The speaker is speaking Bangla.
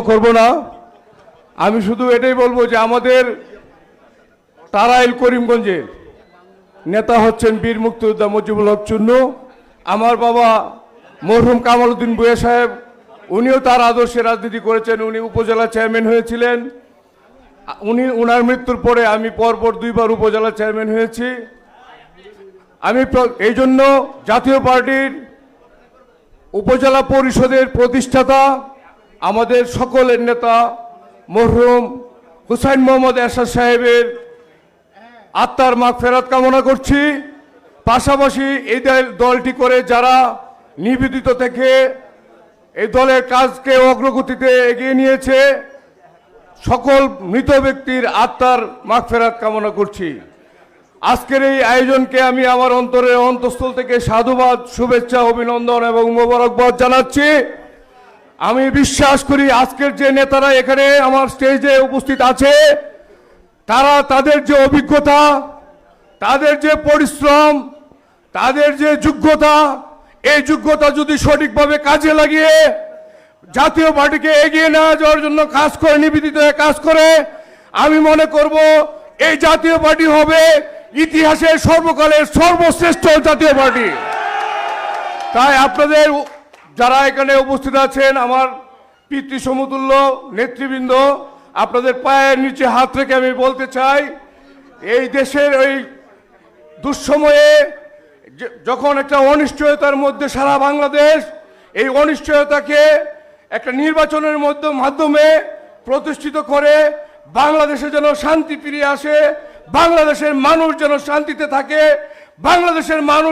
করব না। আমি শুধু এটাই বলব যে আমাদের তারাইল করিমগঞ্জের নেতা হচ্ছেন বীর মুক্তিযোদ্ধা মুজিবুল হক চুন্নু। আমার বাবা মরহুম কামাল উদ্দিন বুয়া সাহেব, উনিও তার আদর্শে রাজনীতি করেছেন, উনি উপজেলা চেয়ারম্যান হয়েছিলেন। উনি, উনার মৃত্যুর পরে আমি পরপর দুইবার উপজেলা চেয়ারম্যান হয়েছি। আমি এই জন্য জাতীয় পার্টির উপজেলা পরিষদের প্রতিষ্ঠাতা আমাদের সকলের নেতা মরহুম হুসাইন মোহাম্মদ এরশাদ সাহেবের আত্মার মাগ ফেরাত কামনা করছি। পাশাপাশি এই দল- দলটি করে যারা নিবেদিত থেকে এই দলের কাজকে অগ্রগতিতে এগিয়ে নিয়েছে, সকল মৃত ব্যক্তির আত্মার মাগ ফেরাত কামনা করছি। আজকের এই আয়োজনকে আমি আমার অন্তরের অন্তঃস্থল থেকে সাধুবাদ, শুভেচ্ছা, অভিনন্দন এবং মোবারকবাদ জানাচ্ছি। আমি বিশ্বাস করি আজকের যে নেতারা এখানে আমার স্টেজে উপস্থিত আছে, তারা তাদের যে অভিজ্ঞতা, তাদের যে পরিশ্রম, তাদের যে যোগ্যতা, এই যোগ্যতা যদি সঠিকভাবে কাজে লাগিয়ে জাতীয় পার্টিকে এগিয়ে নেওয়া যাওয়ার জন্য কাজ করে, নিবেদিত হয়ে কাজ করে, আমি মনে করব এই জাতীয় পার্টি হবে ইতিহাসের সর্বকালের সর্বশ্রেষ্ঠ জাতীয় পার্টি। তাই আপনাদের যারা এখানে উপস্থিত আছেন, আমার পিতৃ সমতুল্য নেতৃবৃন্দ, আপনাদের পায়ের নিচে হাত রেখে আমি বলতে চাই, এই দেশের ওই দুঃসময়ে যখন একটা অনিশ্চয়তার মধ্যে সারা বাংলাদেশ, এই অনিশ্চয়তাকে একটা নির্বাচনের মধ্য, মাধ্যমে প্রতিষ্ঠিত করে বাংলাদেশে যেন শান্তি ফিরে আসে, বাংলাদেশের মানুষ যেন শান্তিতে থাকে, বাংলাদেশের মানুষ